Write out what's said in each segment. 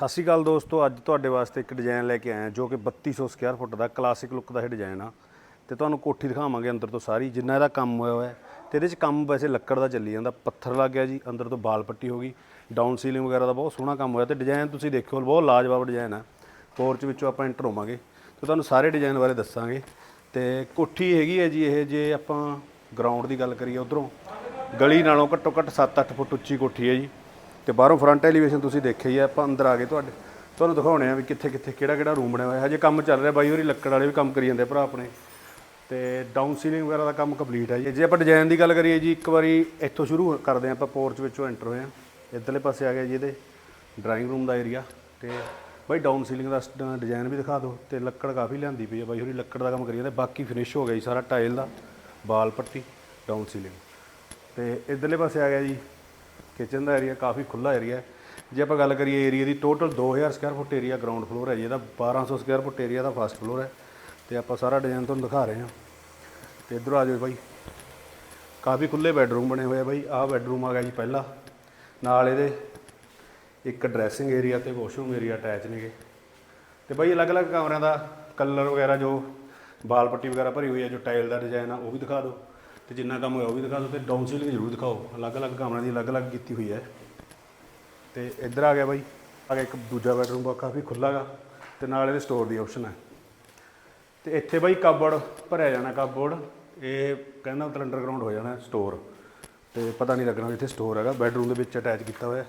ਸਤਿ ਸ਼੍ਰੀ ਅਕਾਲ ਦੋਸਤੋ, ਅੱਜ ਤੁਹਾਡੇ ਵਾਸਤੇ ਇੱਕ ਡਿਜ਼ਾਈਨ ਲੈ ਕੇ ਆਏ ਹਾਂ ਜੋ ਕਿ 3200 ਸਕੁਅਰ ਫੁੱਟ ਦਾ ਕਲਾਸਿਕ ਲੁੱਕ ਦਾ ਇਹ ਡਿਜ਼ਾਈਨ ਆ। ਤੇ ਤੁਹਾਨੂੰ ਕੋਠੀ ਦਿਖਾਵਾਂਗੇ ਅੰਦਰ ਤੋਂ ਸਾਰੀ, ਜਿੰਨਾ ਇਹਦਾ ਕੰਮ ਹੋਇਆ ਹੋਇਆ। ਹੈ ਤੇ ਇਹਦੇ 'ਚ ਕੰਮ ਵੈਸੇ ਲੱਕੜ ਦਾ ਚੱਲੀ ਜਾਂਦਾ, ਪੱਥਰ ਲੱਗ ਗਿਆ ਜੀ, ਅੰਦਰ ਤੋਂ ਬਾਲ ਪੱਟੀ ਹੋ ਗਈ ਡਾਊਨ ਸੀਲਿੰਗ ਵਗੈਰਾ ਦਾ ਬਹੁਤ ਸੋਹਣਾ ਕੰਮ ਹੋਇਆ। ਤੇ ਡਿਜ਼ਾਈਨ ਤੁਸੀਂ ਦੇਖਿਓ ਬਹੁਤ ਲਾਜਵਾਬ ਡਿਜ਼ਾਈਨ ਆ। ਪੋਰਚ ਵਿੱਚੋਂ ਆਪਾਂ ਐਂਟਰ ਹੋਵਾਂਗੇ। ਤੇ ਤੁਹਾਨੂੰ ਸਾਰੇ ਡਿਜ਼ਾਈਨ ਬਾਰੇ ਦੱਸਾਂਗੇ। ਤੇ ਕੋਠੀ ਹੈਗੀ ਹੈ ਜੀ, ਇਹ ਜੇ ਆਪਾਂ ਗਰਾਊਂਡ ਦੀ ਗੱਲ ਕਰੀਏ ਉਧਰੋਂ, ਗਲੀ ਨਾਲੋਂ ਘੱਟੋ ਘੱਟ 7-8 ਫੁੱਟ ਉੱਚੀ ਕੋਠੀ ਹੈ ਜੀ। ਤੇ ਬਾਹਰੋਂ ਫਰੰਟ ਐਲੀਵੇਸ਼ਨ ਤੁਸੀਂ ਦੇਖਿਆ ਹੀ ਹੈ ਆਪਾਂ ਅੰਦਰ ਆ ਗਏ ਤੁਹਾਡੇ। ਤੁਹਾਨੂੰ ਦਿਖਾਉਣੇ ਆ ਵੀ ਕਿੱਥੇ ਕਿੱਥੇ ਕਿਹੜਾ ਕਿਹੜਾ ਰੂਮ ਬਣਿਆ ਹੋਇਆ। ਹਜੇ ਕੰਮ ਚੱਲ ਰਿਹਾ ਬਾਈ ਹੋਰੀ, ਲੱਕੜ ਵਾਲੇ ਵੀ ਕੰਮ ਕਰੀ ਜਾਂਦੇ ਭਰਾ ਆਪਣੇ। ਤੇ ਡਾਊਨ ਸੀਲਿੰਗ ਵਗੈਰਾ ਦਾ ਕੰਮ ਕੰਪਲੀਟ ਹੈ ਜੀ। ਜੇ ਆਪਾਂ ਡਿਜ਼ਾਈਨ ਦੀ ਗੱਲ ਕਰੀਏ ਜੀ, ਇੱਕ ਵਾਰੀ ਇੱਥੋਂ ਸ਼ੁਰੂ ਕਰਦੇ ਹਾਂ ਆਪਾਂ ਪੋਰਚ ਵਿੱਚੋਂ ਐਂਟਰ ਹੋਏ ਹਾਂ ਇੱਧਰਲੇ ਪਾਸੇ ਆ ਗਿਆ ਜੀ ਇਹਦੇ ਡਰਾਇੰਗ ਰੂਮ ਦਾ ਏਰੀਆ ਤੇ ਬਾਈ ਡਾਊਨ ਸੀਲਿੰਗ ਦਾ ਡਿਜ਼ਾਈਨ ਵੀ ਦਿਖਾ ਦਿਓ। ਤੇ ਲੱਕੜ ਕਾਫੀ ਲਿਆਂਦੀ ਪਈ ਹੈ ਬਾਈ ਹੋਰੀ, ਲੱਕੜ ਦਾ ਕੰਮ ਕਰੀ ਜਾਂਦੇ। ਬਾਕੀ ਫਿਨਿਸ਼ ਹੋ ਗਿਆ ਜੀ ਸਾਰਾ ਟਾਇਲ ਦਾ, ਬਾਲ ਪੱਟੀ ਡਾਊਨ ਸੀਲਿੰਗ ਤੇ ਇਧਰਲੇ ਪਾਸੇ ਆ ਗਿਆ ਜੀ। ਕਿਚਨ ਦਾ ਏਰੀਆ ਕਾਫੀ ਖੁੱਲਾ ਏਰੀਆ ਹੈ। ਜੇ ਆਪਾਂ ਗੱਲ ਕਰੀਏ ਏਰੀਆ ਦੀ total 2000 square foot area ground floor ਹੈ ਜੀ। ਇਹਦਾ 1200 ਸਕੁਅਰ ਫੁੱਟ ਏਰੀਆ ਦਾ ਫਸਟ ਫਲੋਰ ਹੈ। ਤੇ ਆਪਾਂ ਸਾਰਾ ਡਿਜ਼ਾਈਨ ਤੁਹਾਨੂੰ ਦਿਖਾ ਰਹੇ ਹਾਂ। ਤੇ ਇਧਰ ਆ ਜਾਓ ਬਾਈ। ਕਾਫੀ ਖੁੱਲੇ ਬੈੱਡਰੂਮ ਬਣੇ ਹੋਏ ਆ ਬਾਈ। ਆਹ ਬੈੱਡਰੂਮ ਆ ਗਿਆ ਜੀ ਪਹਿਲਾ। ਨਾਲ ਇਹਦੇ ਇੱਕ ਡਰੈਸਿੰਗ ਏਰੀਆ ਤੇ ਵਾਸ਼ਰੂਮ ਏਰੀਆ ਅਟੈਚ ਨੇਗੇ। ਤੇ ਬਾਈ ਅਲੱਗ-ਅਲੱਗ ਕਮਰਿਆਂ ਦਾ ਕਲਰ ਵਗੈਰਾ ਜੋ ਬਾਲ ਪੱਟੀ ਵਗੈਰਾ ਭਰੀ ਹੋਈ ਹੈ, ਜੋ ਟਾਈਲ ਦਾ ਡਿਜ਼ਾਈਨ ਆ, ਉਹ ਵੀ ਦਿਖਾ ਦਿਓ। ਤੇ ਜਿੰਨਾ ਕੰਮ ਹੋਇਆ ਉਹ ਵੀ ਦਿਖਾ ਦਿਓ ਤੇ ਡਾਊਨ ਸੀਲਿੰਗ ਜ਼ਰੂਰ ਦਿਖਾਓ। ਅਲੱਗ-ਅਲੱਗ ਕਮਰਿਆਂ ਦੀ ਅਲੱਗ-ਅਲੱਗ ਕੀਤੀ ਹੋਈ ਹੈ। ਤੇ ਇੱਧਰ ਆ ਗਿਆ ਬਾਈ, ਆ ਗਿਆ ਇੱਕ ਦੂਜਾ ਬੈਡਰੂਮ ਆ ਕਾਫੀ ਖੁੱਲ੍ਹਾ ਗਾ ਤੇ ਨਾਲ ਇਹਦੇ ਸਟੋਰ ਦੀ ਆਪਸ਼ਨ ਹੈ। ਤੇ ਇੱਥੇ ਬਾਈ ਕਬੜ ਭਰਿਆ ਜਾਣਾ ਕਬੜ ਇਹ ਕਹਿੰਦਾ ਮਤਲਬ ਅੰਡਰਗਰਾਉਂਡ ਹੋ ਜਾਣਾ ਸਟੋਰ ਤੇ ਪਤਾ ਨਹੀਂ ਲੱਗਣਾ ਵੀ ਇੱਥੇ ਸਟੋਰ ਹੈਗਾ ਬੈਡਰੂਮ ਦੇ ਵਿੱਚ ਅਟੈਚ ਕੀਤਾ ਹੋਇਆ। ਹੈ।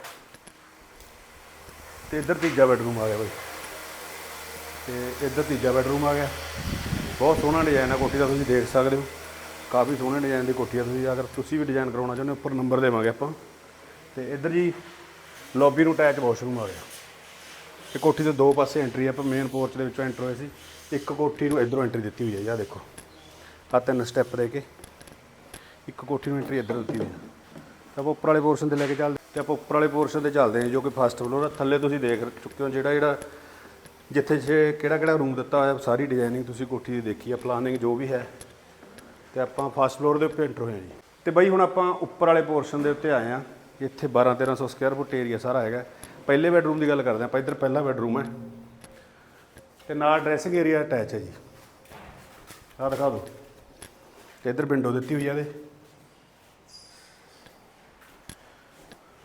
ਤੇ ਇੱਧਰ ਤੀਜਾ ਬੈਡਰੂਮ ਆ ਗਿਆ ਬਾਈ। ਤੇ ਇੱਧਰ ਤੀਜਾ ਬੈਡਰੂਮ ਆ ਗਿਆ। ਬਹੁਤ ਸੋਹਣਾ ਡਿਜ਼ਾਈਨ ਹੈ, ਕੋਠੀ ਦਾ ਤੁਸੀਂ ਦੇਖ ਸਕਦੇ ਹੋ। ਕਾਫੀ ਸੋਹਣੇ ਡਿਜ਼ਾਈਨ ਦੀ ਕੋਠੀ ਆ ਤੁਸੀਂ, ਅਗਰ ਤੁਸੀਂ ਵੀ ਡਿਜ਼ਾਈਨ ਕਰਾਉਣਾ ਚਾਹੁੰਦੇ ਹੋ, ਉੱਪਰ ਨੰਬਰ ਦੇਵਾਂਗੇ ਆਪਾਂ। ਤੇ ਇੱਧਰ ਜੀ ਲੌਬੀ ਨੂੰ ਅਟੈਚ ਵਾਸ਼ਰੂਮ ਆ ਗਿਆ। ਤੇ ਕੋਠੀ ਦੇ ਦੋ ਪਾਸੇ ਐਂਟਰੀ ਆਪਾਂ ਮੇਨ ਪੋਰਚ ਦੇ ਵਿੱਚੋਂ ਐਂਟਰ ਹੋਏ ਸੀ। ਇੱਕ ਕੋਠੀ ਨੂੰ ਇਧਰੋਂ ਐਂਟਰੀ ਦਿੱਤੀ ਹੋਈ ਹੈ ਜੀ ਦੇਖੋ। ਆ ਤਿੰਨ ਸਟੈਪ ਦੇ ਕੇ ਇੱਕ ਕੋਠੀ ਨੂੰ ਐਂਟਰੀ ਇੱਧਰ ਦਿੱਤੀ ਹੋਈ ਹੈ ਤਾਂ ਆਪਾਂ ਉੱਪਰ ਵਾਲੇ ਪੋਰਸ਼ਨ ਤੇ ਲੈ ਕੇ ਚੱਲਦੇ ਤੇ ਆਪਾਂ ਉੱਪਰ ਵਾਲੇ ਪੋਰਸ਼ਨ ਤੇ ਚੱਲਦੇ ਹਾਂ ਜੋ ਕਿ ਫਸਟ ਫਲੋਰ ਆ। ਥੱਲੇ ਤੁਸੀਂ ਦੇਖ ਚੁੱਕੇ ਹੋ ਜਿਹੜਾ ਜਿਹੜਾ ਜਿੱਥੇ ਜੇ ਕਿਹੜਾ ਕਿਹੜਾ ਰੂਮ ਦਿੱਤਾ ਹੋਇਆ, ਸਾਰੀ ਡਿਜ਼ਾਈਨਿੰਗ ਤੁਸੀਂ ਕੋਠੀ ਦੀ ਦੇਖੀ ਆ ਪਲਾਨਿੰਗ ਜੋ ਵੀ ਹੈ। ਤੇ ਆਪਾਂ ਫਸਟ ਫਲੋਰ ਦੇ ਉੱਤੇ ਐਂਟਰ ਹੋਏ ਹਾਂ ਜੀ। ਤੇ ਬਾਈ ਹੁਣ ਆਪਾਂ ਉੱਪਰ ਵਾਲੇ ਪੋਰਸ਼ਨ ਦੇ ਉੱਤੇ ਆਏ ਆ ਇੱਥੇ 12 1300 ਸਕੁਅਰ ਫੁੱਟ ਏਰੀਆ ਸਾਰਾ ਹੈਗਾ। ਪਹਿਲੇ ਬੈਡਰੂਮ ਦੀ ਗੱਲ ਕਰਦੇ ਆਪਾਂ ਇੱਧਰ ਪਹਿਲਾ ਬੈਡਰੂਮ ਹੈ। ਤੇ ਨਾਲ ਡਰੈਸਿੰਗ ਏਰੀਆ ਅਟੈਚ ਹੈ ਜੀ। ਆਹ ਦਿਖਾ ਦਿਓ। ਤੇ ਇੱਧਰ ਵਿੰਡੋ ਦਿੱਤੀ ਹੋਈ ਆ ਇਹਦੇ।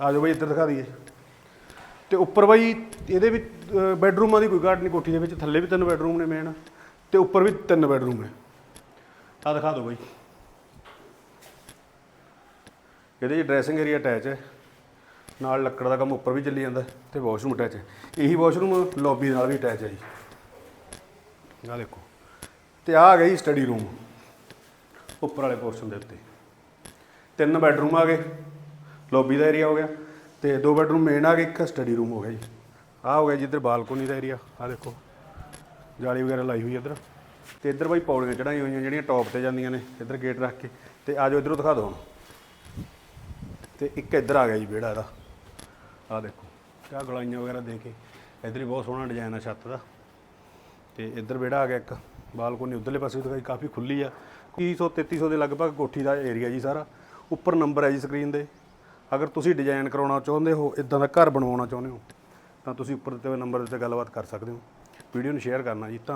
ਆ ਜਾਓ ਬਈ, ਇੱਧਰ ਦਿਖਾ ਦਈਏ। ਤੇ ਉੱਪਰ ਬਾਈ, ਇਹਦੇ ਵਿੱਚ ਬੈਡਰੂਮਾਂ ਦੀ ਕੋਈ ਘਾਟ ਨਹੀਂ, ਕੋਠੀ ਦੇ ਵਿੱਚ। ਥੱਲੇ ਵੀ ਤਿੰਨ ਬੈਡਰੂਮ ਨੇ ਮੇਨ ਤੇ ਉੱਪਰ ਵੀ ਤਿੰਨ ਬੈਡਰੂਮ ਨੇ। ਆ ਦਿਖਾ ਦਿਓ ਬਾਈ। ਇਹਦੇ 'ਚ ਡਰੈਸਿੰਗ ਏਰੀਆ ਅਟੈਚ ਹੈ। ਨਾਲ ਲੱਕੜ ਦਾ ਕੰਮ ਉੱਪਰ ਵੀ ਚੱਲੀ ਜਾਂਦਾ ਤੇ ਵਾਸ਼ਰੂਮ ਅਟੈਚ ਹੈ। ਇਹੀ ਵਾਸ਼ਰੂਮ ਲੌਬੀ ਨਾਲ ਵੀ ਅਟੈਚ ਹੈ ਜੀ। ਆਹ ਦੇਖੋ। ਤੇ ਆਹ ਆ ਗਈ ਸਟੱਡੀ ਰੂਮ ਉੱਪਰ ਵਾਲੇ ਪੋਰਸ਼ਨ ਦੇ ਉੱਤੇ। ਤਿੰਨ ਬੈਡਰੂਮ ਆ ਗਏ। ਲੌਬੀ ਦਾ ਏਰੀਆ ਹੋ ਗਿਆ। ਤੇ ਦੋ ਬੈਡਰੂਮ ਮੇਨ ਆ ਗਏ, ਇੱਕ ਸਟੱਡੀ ਰੂਮ ਹੋ ਗਿਆ ਜੀ। ਆਹ ਹੋ ਗਿਆ ਜੀ ਇੱਧਰ ਬਾਲਕੋਨੀ ਦਾ ਏਰੀਆ ਆਹ ਦੇਖੋ। ਜਾਲੀ ਵਗੈਰਾ ਲਾਈ ਹੋਈ ਹੈ ਇੱਧਰ। ਤੇ ਇੱਧਰ ਬਾਈ ਪੌੜੀਆਂ ਚੜਾਈਆਂ ਹੋਈਆਂ ਜਿਹੜੀਆਂ ਟੌਪ ਤੇ ਜਾਂਦੀਆਂ ਨੇ, ਇੱਧਰ ਗੇਟ ਰੱਖ ਕੇ। ਤੇ ਆਜੋ ਇੱਧਰੋਂ ਦਿਖਾ ਦਿਓ ਹੁਣ। ਤੇ ਇੱਕ ਇੱਧਰ ਆ ਗਿਆ ਜੀ ਵਿਹੜਾ ਇਹਦਾ। ਆਹ ਦੇਖੋ, ਆਹ ਗਲਾਈਆਂ ਵਗੈਰਾ ਦੇ ਕੇ। ਇੱਧਰ ਹੀ ਬਹੁਤ ਸੋਹਣਾ ਡਿਜ਼ਾਈਨ ਆ ਛੱਤ ਦਾ। ਤੇ ਇੱਧਰ ਵਿਹੜਾ ਆ ਗਿਆ ਇੱਕ, ਬਾਲਕੋਨੀ ਉਧਰਲੇ ਪਾਸੇ ਦਿਖਾਈ, ਕਾਫੀ ਖੁੱਲੀ ਆ। 300 3300 ਦੇ ਲਗਭਗ ਕੋਠੀ ਦਾ ਏਰੀਆ ਜੀ ਸਾਰਾ। ਉੱਪਰ ਨੰਬਰ ਹੈ ਜੀ ਸਕਰੀਨ ਦੇ। ਅਗਰ ਤੁਸੀਂ ਡਿਜ਼ਾਈਨ ਕਰਾਉਣਾ ਚਾਹੁੰਦੇ ਹੋ ਇਦਾਂ ਦਾ ਘਰ ਬਣਵਾਉਣਾ ਚਾਹੁੰਦੇ ਹੋ, ਤਾਂ ਤੁਸੀਂ ਉੱਪਰ ਦਿੱਤੇ ਹੋਏ ਨੰਬਰ ਤੇ ਗੱਲਬਾਤ ਕਰ ਸਕਦੇ ਹੋ। ਵੀਡੀਓ ਨੂੰ ਸ਼ੇਅਰ ਕਰਨਾ ਜੀ, ਧੰਨਵਾਦ।